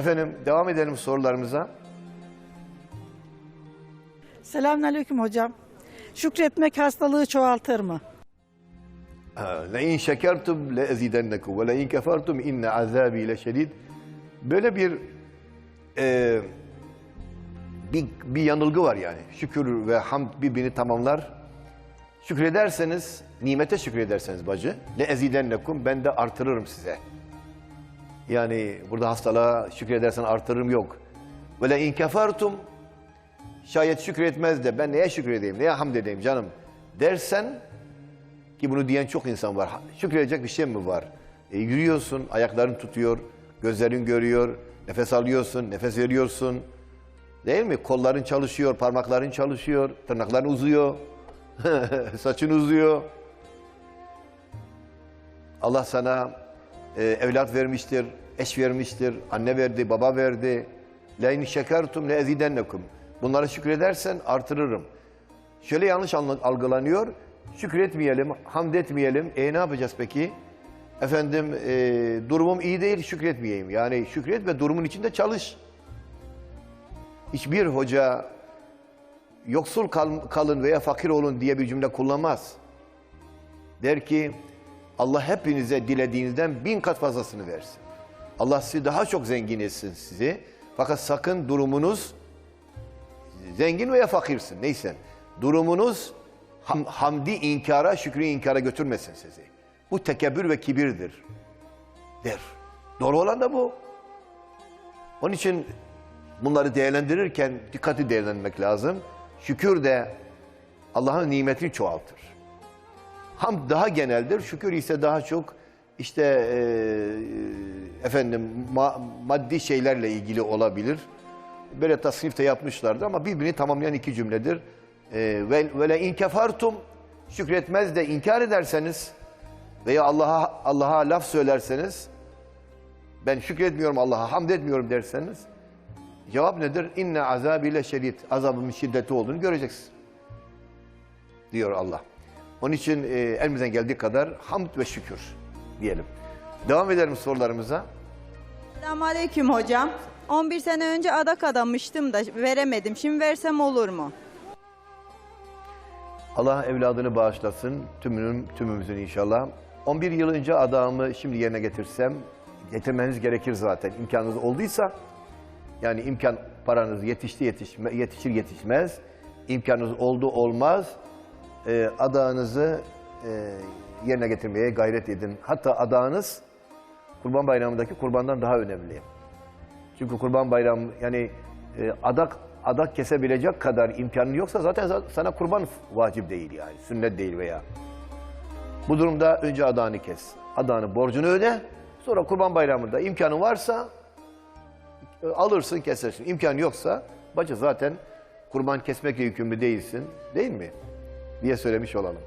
Efendim devam edelim sorularımıza. Selamünaleyküm hocam. Şükretmek hastalığı çoğaltır mı? لَاِنْ شَكَرْتُمْ لَاَزِيدَنَّكُمْ وَلَاِنْ كَفَرْتُمْ اِنَّ عَذَابِي لَشَدِيدٌ Böyle bir e, bir, bir yanılgı var yani. Şükür ve hamd birbirini tamamlar. Şükrederseniz, nimete şükrederseniz bacı, le ezidennekum ben de artırırım size. Yani burada hastalığa şükredersen artırırım yok. Ve le in kefertum şayet şükretmez de ben neye şükredeyim, neye hamd edeyim canım dersen ki bunu diyen çok insan var. Şükredecek bir şey mi var? E, yürüyorsun, ayakların tutuyor, gözlerin görüyor, nefes alıyorsun, nefes veriyorsun. Değil mi? Kolların çalışıyor, parmakların çalışıyor, tırnakların uzuyor, saçın uzuyor. Allah sana e, evlat vermiştir, eş vermiştir, anne verdi, baba verdi. Şekertum le ezidennekum. Bunlara şükredersen artırırım. Şöyle yanlış algılanıyor. Şükretmeyelim, hamd etmeyelim. E ne yapacağız peki? Efendim e, durumum iyi değil şükretmeyeyim. Yani şükret ve durumun içinde çalış. Hiçbir hoca yoksul kal- kalın veya fakir olun diye bir cümle kullanmaz. Der ki Allah hepinize dilediğinizden bin kat fazlasını versin. Allah sizi daha çok zengin etsin sizi. Fakat sakın durumunuz zengin veya fakirsin neyse. Durumunuz ham- hamdi inkara, şükrü inkara götürmesin sizi. Bu tekebbür ve kibirdir. Der. Doğru olan da bu. Onun için bunları değerlendirirken dikkatli değerlendirmek lazım. Şükür de Allah'ın nimetini çoğaltır. Hamd daha geneldir, şükür ise daha çok işte eee, efendim ma- maddi şeylerle ilgili olabilir. Böyle tasnifte yapmışlardı ama birbirini tamamlayan iki cümledir. Eee ve le in kefartum şükretmez de inkar ederseniz veya Allah'a Allah'a laf söylerseniz ben şükretmiyorum Allah'a hamd etmiyorum derseniz cevap nedir? İnne azabile şedid. Azabımın şiddeti olduğunu göreceksin. Diyor Allah. Onun için e, elimizden geldiği kadar hamd ve şükür diyelim. Devam edelim sorularımıza. Selamünaleyküm hocam. 11 sene önce adak adamıştım da veremedim. Şimdi versem olur mu? Allah evladını bağışlasın. Tümünün, tümümüzün inşallah. 11 yıl önce adamı şimdi yerine getirsem, getirmeniz gerekir zaten. İmkanınız olduysa, yani imkan paranız yetişti yetişme, yetişir yetişmez. İmkanınız oldu olmaz. E, adağınızı e, yerine getirmeye gayret edin. Hatta adağınız Kurban Bayramı'ndaki kurbandan daha önemli. Çünkü Kurban Bayramı yani e, adak adak kesebilecek kadar imkanın yoksa zaten za- sana kurban vacip değil yani. Sünnet değil veya. Bu durumda önce adağını kes. Adağını borcunu öde. Sonra Kurban Bayramı'nda imkanın varsa e, alırsın kesersin. İmkan yoksa bacı zaten kurban kesmekle yükümlü değilsin. Değil mi? Diye söylemiş olalım.